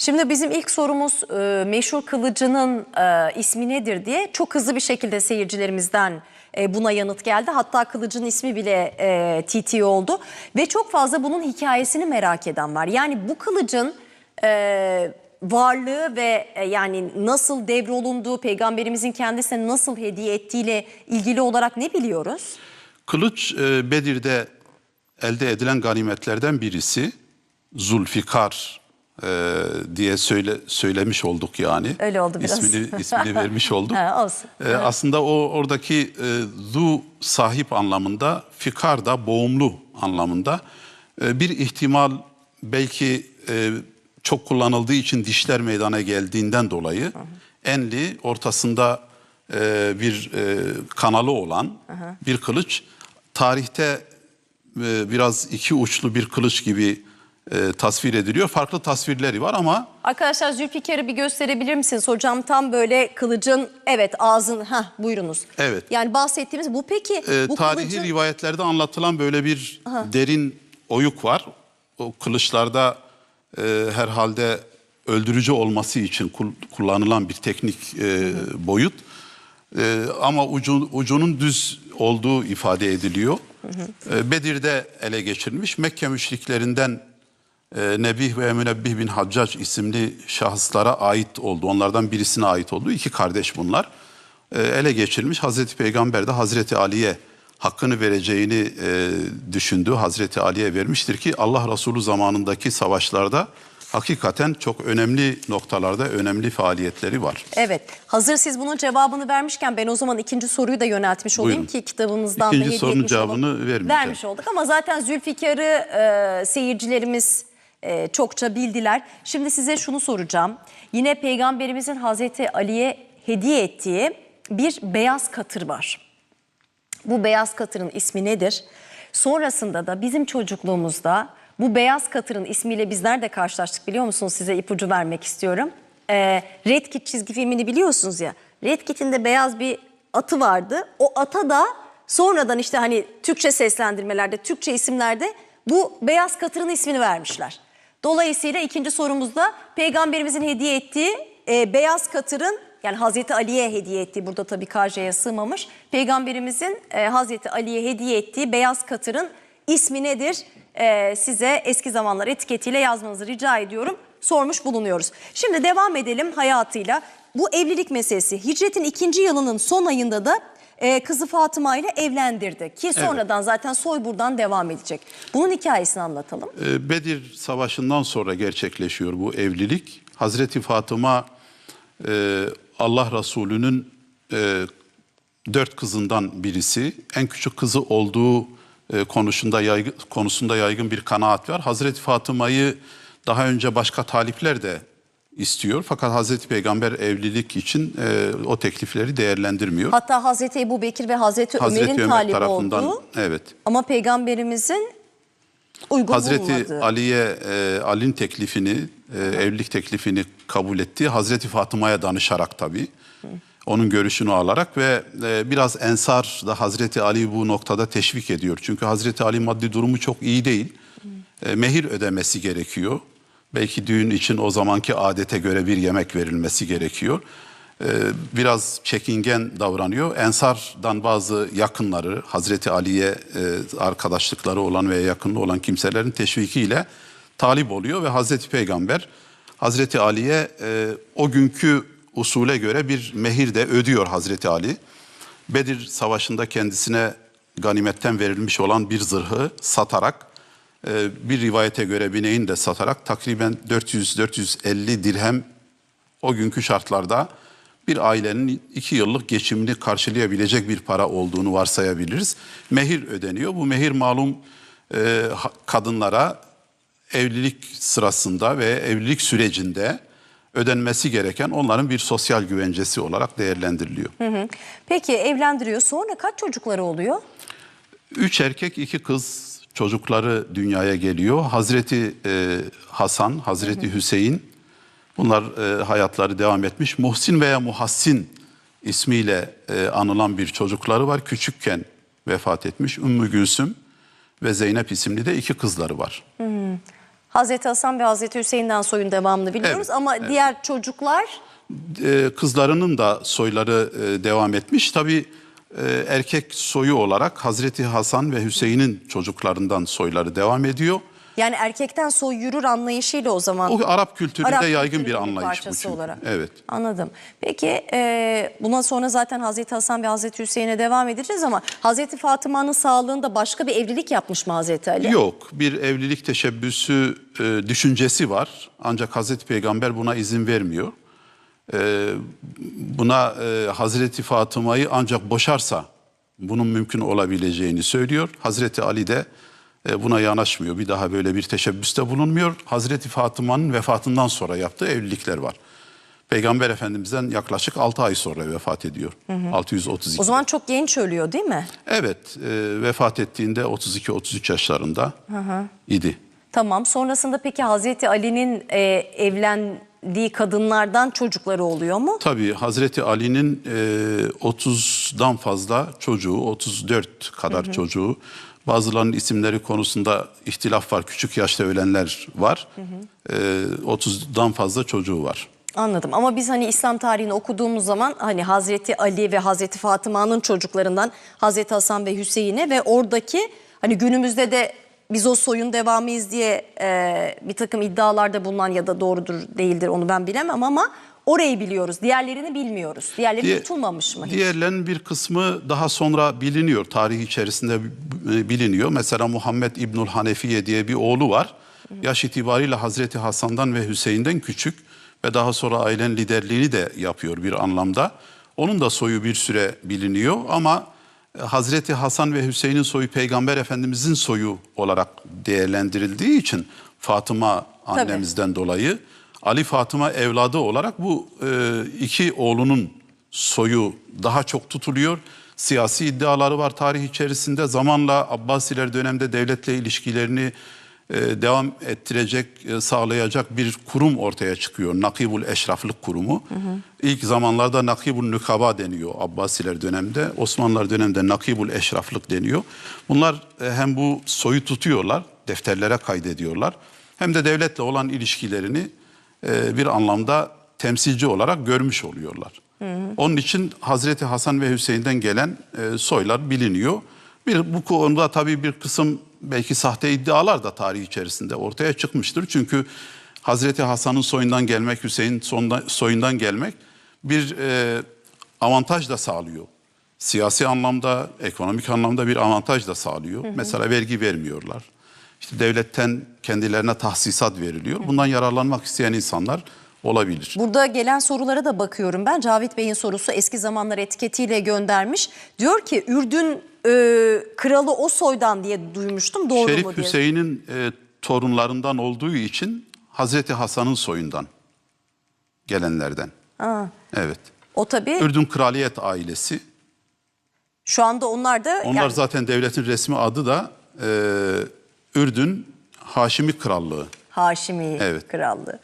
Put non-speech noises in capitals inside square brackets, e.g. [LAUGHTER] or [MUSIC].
Şimdi bizim ilk sorumuz e, meşhur kılıcının e, ismi nedir diye çok hızlı bir şekilde seyircilerimizden e, buna yanıt geldi. Hatta kılıcın ismi bile e, TT oldu ve çok fazla bunun hikayesini merak eden var. Yani bu kılıcın e, varlığı ve e, yani nasıl devrolunduğu, peygamberimizin kendisine nasıl hediye ettiğiyle ilgili olarak ne biliyoruz? Kılıç e, Bedir'de elde edilen ganimetlerden birisi. Zulfikar e, diye söyle söylemiş olduk yani. Öyle oldu biraz. İsmini, ismini vermiş [LAUGHS] olduk. Ha, olsun. E, aslında o oradaki e, zu sahip anlamında, fikar da boğumlu anlamında. E, bir ihtimal belki e, çok kullanıldığı için dişler meydana geldiğinden dolayı enli ortasında e, bir e, kanalı olan bir kılıç tarihte e, biraz iki uçlu bir kılıç gibi e, tasvir ediliyor. Farklı tasvirleri var ama Arkadaşlar Zülfikar'ı bir gösterebilir misiniz? Hocam tam böyle kılıcın evet ağzın ha buyurunuz. Evet. Yani bahsettiğimiz bu peki e, bu tarihi kılıcın rivayetlerde anlatılan böyle bir derin oyuk var. O kılıçlarda e, herhalde öldürücü olması için kul- kullanılan bir teknik e, boyut. E, ama ucu, ucunun düz olduğu ifade ediliyor. E, Bedir'de ele geçirilmiş. Mekke müşriklerinden e, Nebih ve Münebbih bin Haccac isimli şahıslara ait oldu. Onlardan birisine ait oldu. İki kardeş bunlar. E, ele geçirilmiş. Hazreti Peygamber de Hazreti Ali'ye hakkını vereceğini e, düşündüğü Hazreti Ali'ye vermiştir ki Allah Resulü zamanındaki savaşlarda hakikaten çok önemli noktalarda önemli faaliyetleri var. Evet. Hazır siz bunun cevabını vermişken ben o zaman ikinci soruyu da yöneltmiş olayım Buyurun. ki kitabımızdan İkinci da hediye sorunun etmiş cevabını olalım. vermeyeceğim. Vermiş olduk ama zaten Zülfikar'ı e, seyircilerimiz e, çokça bildiler. Şimdi size şunu soracağım. Yine Peygamberimizin Hazreti Ali'ye hediye ettiği bir beyaz katır var. Bu beyaz katırın ismi nedir? Sonrasında da bizim çocukluğumuzda bu beyaz katırın ismiyle biz nerede karşılaştık biliyor musunuz? Size ipucu vermek istiyorum. Ee, Red Kit çizgi filmini biliyorsunuz ya. Red Kit'in de beyaz bir atı vardı. O ata da sonradan işte hani Türkçe seslendirmelerde, Türkçe isimlerde bu beyaz katırın ismini vermişler. Dolayısıyla ikinci sorumuzda peygamberimizin hediye ettiği e, beyaz katırın yani Hazreti Ali'ye hediye ettiği burada tabii karşıya sığmamış. Peygamberimizin e, Hazreti Ali'ye hediye ettiği beyaz katırın ismi nedir? E, size eski zamanlar etiketiyle yazmanızı rica ediyorum. Sormuş bulunuyoruz. Şimdi devam edelim hayatıyla. Bu evlilik meselesi hicretin ikinci yılının son ayında da e, kızı Fatıma ile evlendirdi. Ki sonradan zaten soy buradan devam edecek. Bunun hikayesini anlatalım. E, Bedir Savaşı'ndan sonra gerçekleşiyor bu evlilik. Hazreti Fatıma e, Allah Resulü'nün e, dört kızından birisi. En küçük kızı olduğu e, konusunda yaygın, konusunda yaygın bir kanaat var. Hazreti Fatıma'yı daha önce başka talipler de istiyor. Fakat Hazreti Peygamber evlilik için e, o teklifleri değerlendirmiyor. Hatta Hazreti Ebu Bekir ve Hazreti, Hazreti Ömer'in Ömer tarafından olduğu evet. ama peygamberimizin uygun Hazreti bulmadığı. Ali'ye e, Ali'nin teklifini, e, evlilik teklifini kabul etti. Hazreti Fatıma'ya danışarak tabii. Onun görüşünü alarak ve e, biraz Ensar da Hazreti Ali bu noktada teşvik ediyor. Çünkü Hazreti Ali maddi durumu çok iyi değil. E, mehir ödemesi gerekiyor. Belki düğün için o zamanki adete göre bir yemek verilmesi gerekiyor. E, biraz çekingen davranıyor. Ensar'dan bazı yakınları, Hazreti Ali'ye e, arkadaşlıkları olan veya yakınlığı olan kimselerin teşvikiyle talip oluyor ve Hazreti Peygamber Hazreti Ali'ye e, o günkü usule göre bir mehir de ödüyor Hazreti Ali. Bedir Savaşı'nda kendisine ganimetten verilmiş olan bir zırhı satarak bir rivayete göre bineğini de satarak takriben 400-450 dirhem o günkü şartlarda bir ailenin iki yıllık geçimini karşılayabilecek bir para olduğunu varsayabiliriz. Mehir ödeniyor. Bu mehir malum e, kadınlara evlilik sırasında ve evlilik sürecinde ödenmesi gereken onların bir sosyal güvencesi olarak değerlendiriliyor. Peki evlendiriyor. Sonra kaç çocukları oluyor? Üç erkek iki kız çocukları dünyaya geliyor. Hazreti e, Hasan, Hazreti Hüseyin bunlar e, hayatları devam etmiş. Muhsin veya Muhassin ismiyle e, anılan bir çocukları var. Küçükken vefat etmiş. Ümmü Gülsüm ve Zeynep isimli de iki kızları var. Hazreti Hasan ve Hazreti Hüseyin'den soyun devamını biliyoruz Evet, ama diğer çocuklar e, kızlarının da soyları e, devam etmiş. Tabii e, erkek soyu olarak Hazreti Hasan ve Hüseyin'in çocuklarından soyları devam ediyor. yani erkekten soy yürür anlayışıyla o zaman. O Arap kültüründe Arap yaygın bir anlayış bu çünkü. olarak. Evet. Anladım. Peki e, buna sonra zaten Hazreti Hasan ve Hazreti Hüseyin'e devam edeceğiz ama Hazreti Fatıma'nın sağlığında başka bir evlilik yapmış mı Hazreti Ali? Yok, bir evlilik teşebbüsü e, düşüncesi var. Ancak Hazreti Peygamber buna izin vermiyor. E, buna e, Hazreti Fatıma'yı ancak boşarsa bunun mümkün olabileceğini söylüyor. Hazreti Ali de e, buna yanaşmıyor. Bir daha böyle bir teşebbüste bulunmuyor. Hazreti Fatıma'nın vefatından sonra yaptığı evlilikler var. Peygamber Efendimiz'den yaklaşık 6 ay sonra vefat ediyor. 632. O zaman çok genç ölüyor değil mi? Evet, e, vefat ettiğinde 32-33 yaşlarında idi. Tamam. Sonrasında peki Hazreti Ali'nin e, evlendiği kadınlardan çocukları oluyor mu? Tabii Hazreti Ali'nin e, 30'dan fazla çocuğu, 34 kadar çocuğu. Bazılarının isimleri konusunda ihtilaf var. Küçük yaşta ölenler var. E, 30'dan fazla çocuğu var. Anladım ama biz hani İslam tarihini okuduğumuz zaman hani Hazreti Ali ve Hazreti Fatıma'nın çocuklarından Hazreti Hasan ve Hüseyin'e ve oradaki hani günümüzde de biz o soyun devamıyız diye e, bir takım iddialarda bulunan ya da doğrudur değildir onu ben bilemem ama orayı biliyoruz. Diğerlerini bilmiyoruz. Diğerleri Diye- yutulmamış mı? hiç? Diğerlerinin bir kısmı daha sonra biliniyor. Tarih içerisinde b- biliniyor. Mesela Muhammed İbnül Hanefiye diye bir oğlu var. Yaş itibariyle Hazreti Hasan'dan ve Hüseyin'den küçük ve daha sonra ailen liderliğini de yapıyor bir anlamda. Onun da soyu bir süre biliniyor ama e, Hazreti Hasan ve Hüseyin'in soyu Peygamber Efendimizin soyu olarak değerlendirildiği için Fatıma annemizden dolayı Ali Fatıma evladı olarak bu e, iki oğlunun soyu daha çok tutuluyor. Siyasi iddiaları var tarih içerisinde. Zamanla Abbasiler dönemde devletle ilişkilerini devam ettirecek, e, sağlayacak bir kurum ortaya çıkıyor. Nakibul Eşraflık Kurumu. İlk zamanlarda Nakibul Nükaba deniyor Abbasiler dönemde. Osmanlılar döneminde Nakibul Eşraflık deniyor. Bunlar e, hem bu soyu tutuyorlar, defterlere kaydediyorlar. Hem de devletle olan ilişkilerini e, bir anlamda temsilci olarak görmüş oluyorlar. Onun için Hazreti Hasan ve Hüseyin'den gelen e, soylar biliniyor. Bir, bu konuda tabii bir kısım belki sahte iddialar da tarih içerisinde ortaya çıkmıştır. Çünkü Hazreti Hasan'ın soyundan gelmek, Hüseyin sonda- soyundan gelmek bir e, avantaj da sağlıyor. Siyasi anlamda, ekonomik anlamda bir avantaj da sağlıyor. Mesela vergi vermiyorlar. İşte devletten kendilerine tahsisat veriliyor. Bundan yararlanmak isteyen insanlar olabilir. Burada gelen sorulara da bakıyorum ben. Cavit Bey'in sorusu eski zamanlar etiketiyle göndermiş. Diyor ki Ürdün e, kralı o soydan diye duymuştum. Doğru Şerif mu diye. Hüseyin'in e, torunlarından olduğu için Hazreti Hasan'ın soyundan gelenlerden. Aa, Evet. o tabii Ürdün Kraliyet ailesi. şu anda onlar da Onlar yani- zaten devletin resmi adı da e, Ürdün Haşimi Krallığı. Haşimi Evet. Krallığı.